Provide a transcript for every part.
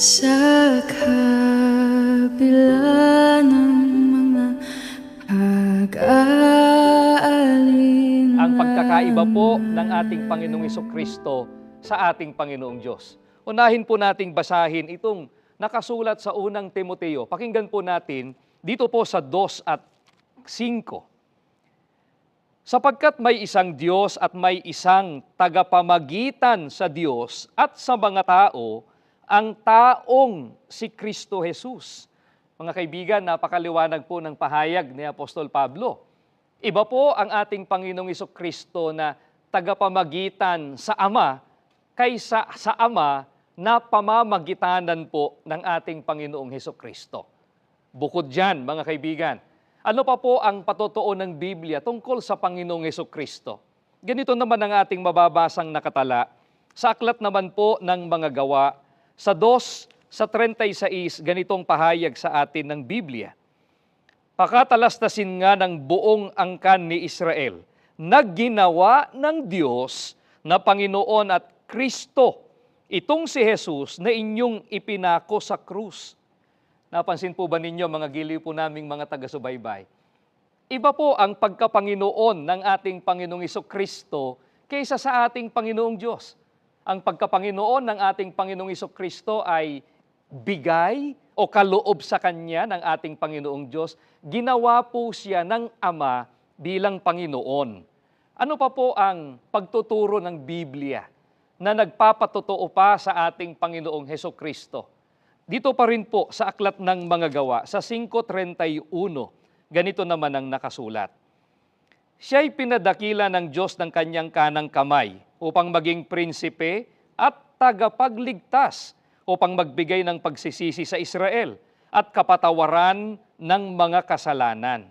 Sa kabila ng mga pag-aalin ang pagkakaiba po ng ating Panginoong Iso Kristo sa ating Panginoong Diyos. Unahin po nating basahin itong nakasulat sa unang Timoteo. Pakinggan po natin dito po sa 2 at 5. Sapagkat may isang Diyos at may isang tagapamagitan sa Diyos at sa mga tao, ang taong si Kristo Jesus. Mga kaibigan, napakaliwanag po ng pahayag ni Apostol Pablo. Iba po ang ating Panginoong Iso Kristo na tagapamagitan sa Ama kaysa sa Ama na pamamagitanan po ng ating Panginoong Heso Kristo. Bukod dyan, mga kaibigan, ano pa po ang patotoo ng Biblia tungkol sa Panginoong Heso Kristo? Ganito naman ang ating mababasang nakatala sa aklat naman po ng mga gawa sa 2 sa 36 ganitong pahayag sa atin ng Biblia. Pakatalastasin nga ng buong angkan ni Israel na ginawa ng Diyos na Panginoon at Kristo itong si Jesus na inyong ipinako sa krus. Napansin po ba ninyo mga giliw po naming mga taga-subaybay? Iba po ang pagkapanginoon ng ating Panginoong Iso Kristo kaysa sa ating Panginoong Diyos. Ang pagkapanginoon ng ating Panginoong Iso Kristo ay bigay o kaloob sa Kanya ng ating Panginoong Diyos. Ginawa po siya ng Ama bilang Panginoon. Ano pa po ang pagtuturo ng Biblia na nagpapatotoo pa sa ating Panginoong Heso Kristo? Dito pa rin po sa Aklat ng Mga Gawa, sa 5.31, ganito naman ang nakasulat. Siya'y pinadakila ng Diyos ng kanyang kanang kamay upang maging prinsipe at tagapagligtas upang magbigay ng pagsisisi sa Israel at kapatawaran ng mga kasalanan.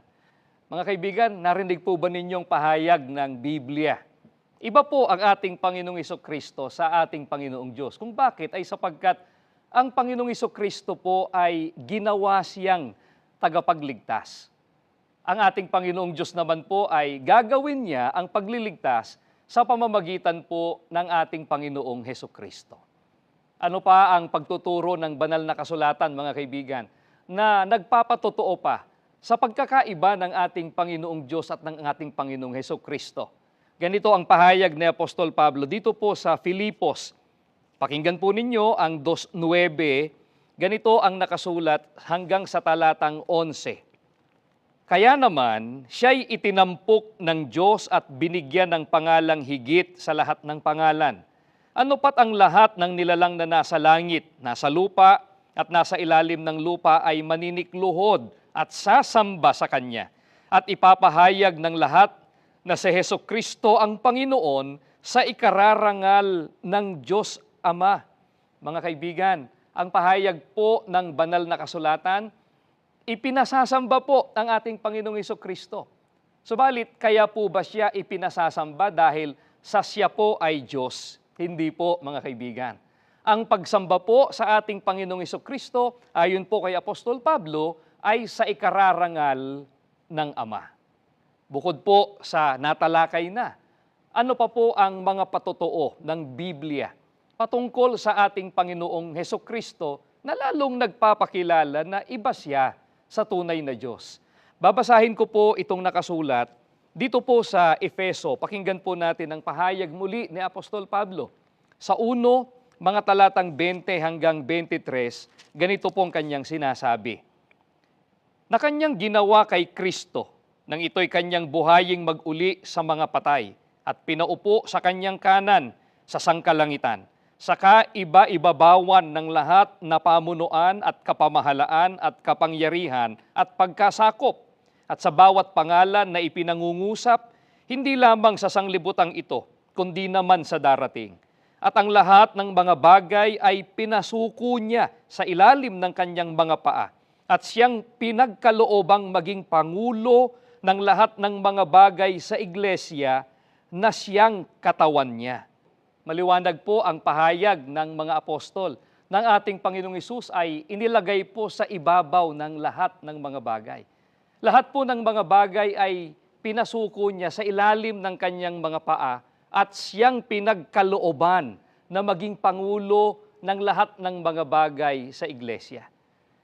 Mga kaibigan, narinig po ba ninyong pahayag ng Biblia? Iba po ang ating Panginoong Iso Kristo sa ating Panginoong Diyos. Kung bakit ay sapagkat ang Panginoong Iso Kristo po ay ginawa siyang tagapagligtas. Ang ating Panginoong Diyos naman po ay gagawin niya ang pagliligtas sa pamamagitan po ng ating Panginoong Heso Kristo. Ano pa ang pagtuturo ng banal na kasulatan, mga kaibigan, na nagpapatotoo pa sa pagkakaiba ng ating Panginoong Diyos at ng ating Panginoong Heso Kristo. Ganito ang pahayag ni Apostol Pablo dito po sa Filipos. Pakinggan po ninyo ang 2.9. Ganito ang nakasulat hanggang sa talatang 11. Kaya naman, siya'y itinampok ng Diyos at binigyan ng pangalang higit sa lahat ng pangalan. Ano pat ang lahat ng nilalang na nasa langit, nasa lupa, at nasa ilalim ng lupa ay maninikluhod at sasamba sa Kanya. At ipapahayag ng lahat na si Heso Kristo ang Panginoon sa ikararangal ng Diyos Ama. Mga kaibigan, ang pahayag po ng banal na kasulatan, ipinasasamba po ng ating Panginoong Iso Kristo. Subalit, kaya po ba siya ipinasasamba dahil sa siya po ay Diyos? Hindi po, mga kaibigan. Ang pagsamba po sa ating Panginoong Iso Kristo, ayon po kay Apostol Pablo, ay sa ikararangal ng Ama. Bukod po sa natalakay na, ano pa po ang mga patotoo ng Biblia patungkol sa ating Panginoong Heso Kristo na lalong nagpapakilala na iba siya sa tunay na Diyos. Babasahin ko po itong nakasulat dito po sa Efeso. Pakinggan po natin ang pahayag muli ni Apostol Pablo. Sa uno, mga talatang 20 hanggang 23, ganito po ang kanyang sinasabi. Na kanyang ginawa kay Kristo, nang ito'y kanyang buhaying maguli sa mga patay, at pinaupo sa kanyang kanan sa sangkalangitan saka iba-ibabawan ng lahat na pamunuan at kapamahalaan at kapangyarihan at pagkasakop at sa bawat pangalan na ipinangungusap, hindi lamang sa sanglibutang ito, kundi naman sa darating. At ang lahat ng mga bagay ay pinasuko niya sa ilalim ng kanyang mga paa. At siyang pinagkaloobang maging pangulo ng lahat ng mga bagay sa iglesia na siyang katawan niya. Maliwanag po ang pahayag ng mga apostol ng ating Panginoong Isus ay inilagay po sa ibabaw ng lahat ng mga bagay. Lahat po ng mga bagay ay pinasuko niya sa ilalim ng kanyang mga paa at siyang pinagkalooban na maging pangulo ng lahat ng mga bagay sa iglesia.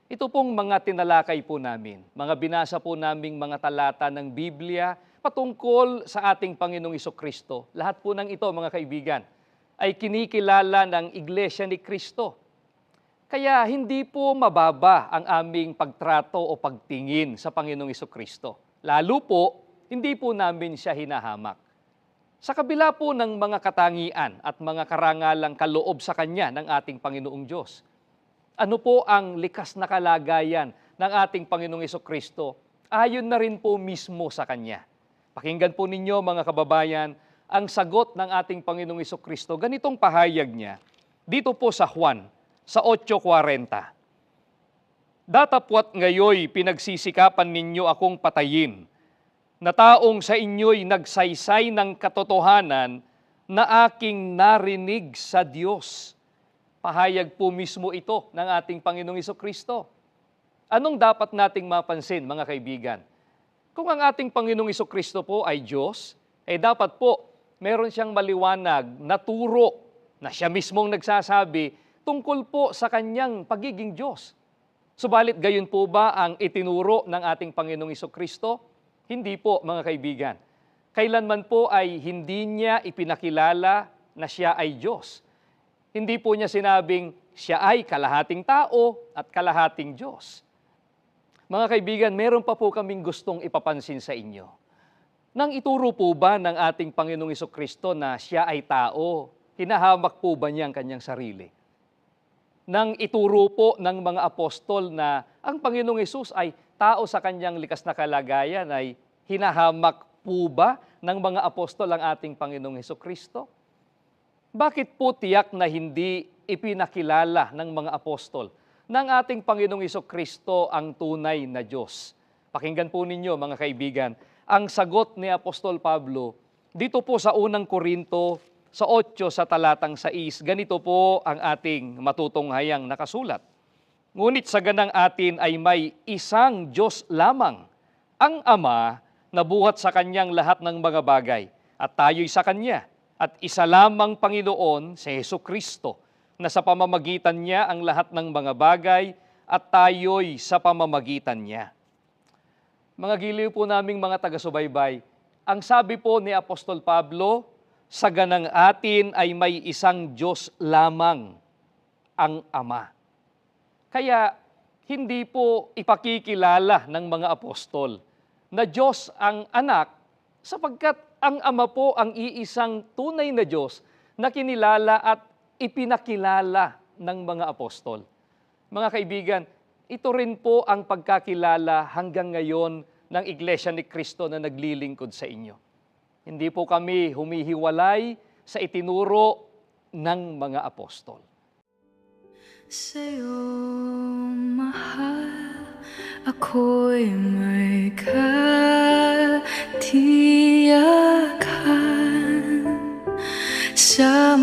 Ito pong mga tinalakay po namin, mga binasa po naming mga talata ng Biblia patungkol sa ating Panginoong Kristo. Lahat po ng ito, mga kaibigan, ay kinikilala ng Iglesia ni Kristo. Kaya hindi po mababa ang aming pagtrato o pagtingin sa Panginoong Iso Kristo. Lalo po, hindi po namin siya hinahamak. Sa kabila po ng mga katangian at mga karangalang kaloob sa Kanya ng ating Panginoong Diyos, ano po ang likas na kalagayan ng ating Panginoong Iso Kristo ayon na rin po mismo sa Kanya. Pakinggan po ninyo mga kababayan ang sagot ng ating Panginoong Iso Kristo. Ganitong pahayag niya dito po sa Juan sa 8.40. Datapwat ngayoy pinagsisikapan ninyo akong patayin, na taong sa inyo'y nagsaysay ng katotohanan na aking narinig sa Diyos. Pahayag po mismo ito ng ating Panginoong Iso Kristo. Anong dapat nating mapansin, mga kaibigan? Kung ang ating Panginoong Iso Kristo po ay Diyos, eh dapat po meron siyang maliwanag na turo na siya mismong nagsasabi tungkol po sa kanyang pagiging Diyos. Subalit gayon po ba ang itinuro ng ating Panginoong Iso Kristo? Hindi po, mga kaibigan. Kailanman po ay hindi niya ipinakilala na siya ay Diyos. Hindi po niya sinabing siya ay kalahating tao at kalahating Diyos. Mga kaibigan, meron pa po kaming gustong ipapansin sa inyo. Nang ituro po ba ng ating Panginoong Iso Kristo na siya ay tao, hinahamak po ba niya ang kanyang sarili? nang ituro po ng mga apostol na ang Panginoong Yesus ay tao sa kanyang likas na kalagayan ay hinahamak po ba ng mga apostol ang ating Panginoong Heso Kristo? Bakit po tiyak na hindi ipinakilala ng mga apostol ng ating Panginoong Heso Kristo ang tunay na Diyos? Pakinggan po ninyo mga kaibigan, ang sagot ni Apostol Pablo dito po sa unang Korinto sa 8 sa talatang 6, ganito po ang ating matutunghayang nakasulat. Ngunit sa ganang atin ay may isang Diyos lamang, ang Ama na buhat sa Kanyang lahat ng mga bagay, at tayo'y sa Kanya, at isa lamang Panginoon si Heso Kristo, na sa pamamagitan niya ang lahat ng mga bagay, at tayo'y sa pamamagitan niya. Mga giliw po naming mga taga-subaybay, ang sabi po ni Apostol Pablo, sa ganang atin ay may isang Diyos lamang, ang Ama. Kaya hindi po ipakikilala ng mga apostol na Diyos ang anak sapagkat ang Ama po ang iisang tunay na Diyos na kinilala at ipinakilala ng mga apostol. Mga kaibigan, ito rin po ang pagkakilala hanggang ngayon ng Iglesia ni Kristo na naglilingkod sa inyo. Hindi po kami humihiwalay sa itinuro ng mga apostol. Sa'yo, mahal, ako'y may katiyakan sa